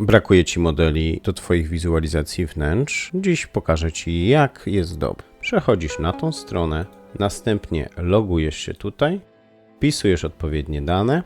Brakuje Ci modeli do Twoich wizualizacji wnętrz. Dziś pokażę Ci, jak jest dobrze. Przechodzisz na tą stronę, następnie logujesz się tutaj, wpisujesz odpowiednie dane.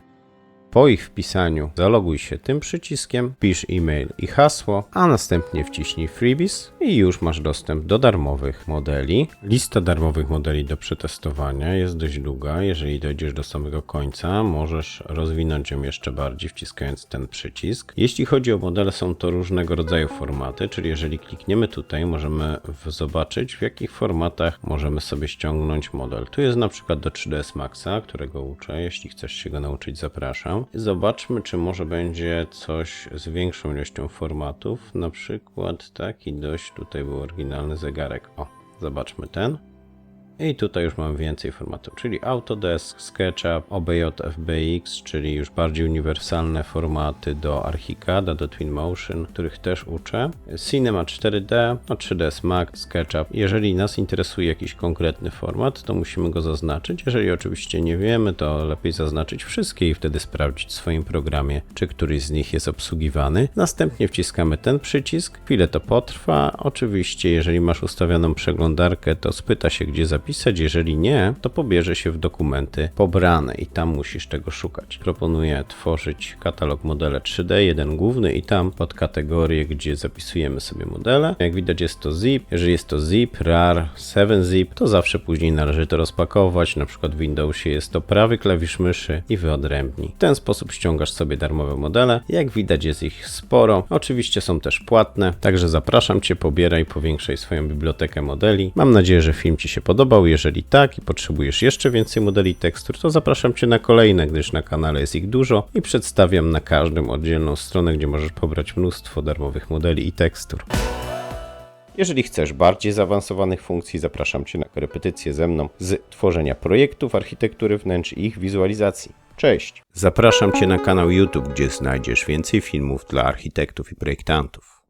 Po ich wpisaniu zaloguj się tym przyciskiem, pisz e-mail i hasło, a następnie wciśnij freebies i już masz dostęp do darmowych modeli. Lista darmowych modeli do przetestowania jest dość długa. Jeżeli dojdziesz do samego końca, możesz rozwinąć ją jeszcze bardziej wciskając ten przycisk. Jeśli chodzi o modele, są to różnego rodzaju formaty, czyli jeżeli klikniemy tutaj, możemy zobaczyć w jakich formatach możemy sobie ściągnąć model. Tu jest na przykład do 3ds Maxa, którego uczę. Jeśli chcesz się go nauczyć, zapraszam. Zobaczmy, czy może będzie coś z większą ilością formatów. Na przykład taki dość, tutaj był oryginalny zegarek. O, zobaczmy ten. I tutaj już mam więcej formatów, czyli Autodesk, SketchUp, OBJ FBX, czyli już bardziej uniwersalne formaty do Archicada, do Twinmotion, których też uczę. Cinema 4D, no 3ds Max, SketchUp. Jeżeli nas interesuje jakiś konkretny format, to musimy go zaznaczyć. Jeżeli oczywiście nie wiemy, to lepiej zaznaczyć wszystkie i wtedy sprawdzić w swoim programie, czy któryś z nich jest obsługiwany. Następnie wciskamy ten przycisk, chwilę to potrwa. Oczywiście, jeżeli masz ustawioną przeglądarkę, to spyta się, gdzie zapisać. Jeżeli nie, to pobierze się w dokumenty pobrane i tam musisz tego szukać. Proponuję tworzyć katalog modele 3D, jeden główny i tam pod kategorię, gdzie zapisujemy sobie modele. Jak widać jest to zip. Jeżeli jest to zip, rar, 7zip, to zawsze później należy to rozpakować. Na przykład w Windowsie jest to prawy klawisz myszy i wyodrębnij. W ten sposób ściągasz sobie darmowe modele. Jak widać jest ich sporo. Oczywiście są też płatne, także zapraszam Cię, pobieraj, powiększaj swoją bibliotekę modeli. Mam nadzieję, że film Ci się podobał. Jeżeli tak i potrzebujesz jeszcze więcej modeli tekstur, to zapraszam Cię na kolejne, gdyż na kanale jest ich dużo i przedstawiam na każdym oddzielną stronę, gdzie możesz pobrać mnóstwo darmowych modeli i tekstur. Jeżeli chcesz bardziej zaawansowanych funkcji, zapraszam Cię na korepetycje ze mną z tworzenia projektów architektury wnętrz i ich wizualizacji. Cześć! Zapraszam Cię na kanał YouTube, gdzie znajdziesz więcej filmów dla architektów i projektantów.